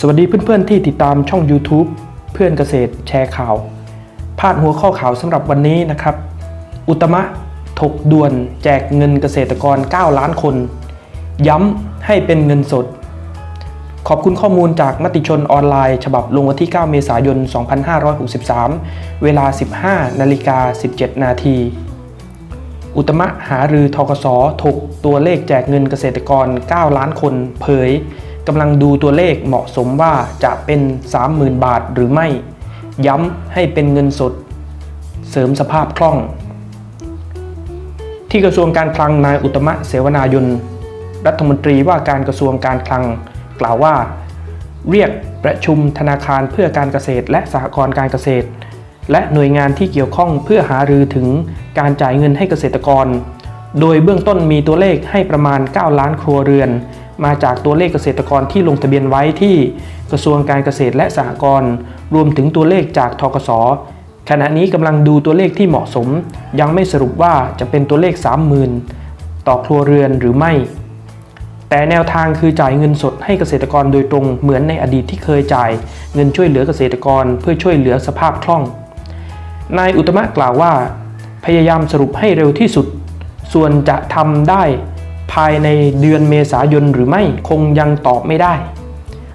สวัสดีเพื่อนๆที่ติดตามช่อง YouTube เพื่อนเกษตรแชร์ข่าว พาดหัวข้อข่าวสำหรับวันนี้นะครับ อุตมะถกด่วนแจกเงินเกษตรกร 9 ล้านคน ย้ำให้เป็นเงินสด ขอบคุณข้อมูลจากมติชนออนไลน์ ฉบับลงวันที่ 9 เมษายน 2563 เวลา 15 นาฬิกา 17 นาที อุตมะหารือทกสถกตัวเลขแจกเงินเกษตรกร 9 ล้านคน เผย กำลังดูตัวเลขเหมาะสมว่าจะเป็น 30,000 บาทหรือไม่ ย้ำให้เป็นเงินสด เสริมสภาพคล่อง ที่กระทรวงการคลังนายอุตมะเสวนายนรัฐมนตรีว่าการกระทรวงการคลังกล่าวว่า เรียกประชุมธนาคารเพื่อการเกษตร และสหกรณ์การเกษตร และหน่วยงานที่เกี่ยวข้องเพื่อหารือถึงการจ่ายเงินให้เกษตรกร โดยเบื้องต้นมีตัวเลขให้ประมาณ 9 ล้านครัวเรือน มาจากตัวเลขเกษตรกรที่ลงทะเบียนไว้ที่กระทรวงการเกษตรและสหกรณ์รวมถึงตัวเลขจากทกสขณะนี้กำลังดูตัวเลขที่เหมาะสม ยังไม่สรุปว่าจะเป็นตัวเลข 30,000 ต่อครัวเรือนหรือไม่ แต่แนวทางคือจ่ายเงินสดให้เกษตรกรโดยตรงเหมือนในอดีตที่เคยจ่าย เงินช่วยเหลือเกษตรกรเพื่อช่วยเหลือสภาพคล่อง นายอุตมะกล่าวว่า พยายามสรุปให้เร็วที่สุด ส่วนจะทำได้ ภายในเดือนเมษายนหรือไม่คงยังตอบไม่ได้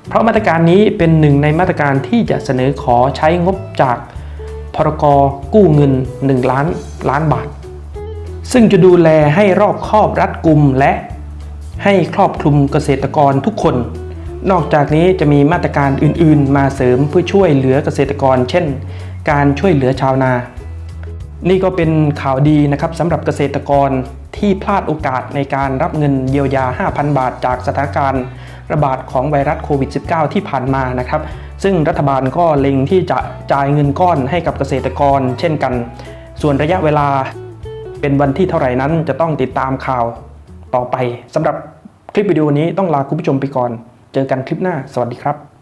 เพราะมาตรการนี้เป็นหนึ่งในมาตรการที่จะเสนอขอใช้งบจากพรกกู้เงิน 1 ล้านล้านบาท ซึ่งจะดูแลให้รอบครอบรัดกุมและให้ครอบคลุมเกษตรกรทุกคน นอกจากนี้จะมีมาตรการอื่นๆ มาเสริมเพื่อช่วยเหลือเกษตรกร เช่น การช่วยเหลือชาวนา นี่ก็เป็นข่าวดีนะครับสำหรับเกษตรกร ที่พลาดโอกาสในการรับเงินเยียวยา 5,000 บาทจากสถานการณ์ระบาดของไวรัสโควิด -19 ที่ผ่านมานะครับ ซึ่งรัฐบาลก็เล็งที่จะจ่ายเงินก้อนให้กับเกษตรกร เช่นกัน ส่วนระยะเวลาเป็นวันที่เท่าไหร่นั้นจะต้องติดตามข่าวต่อไปสำหรับคลิปวิดีโอนี้ต้องลาคุณผู้ชมไปก่อน เจอกันคลิปหน้า สวัสดีครับ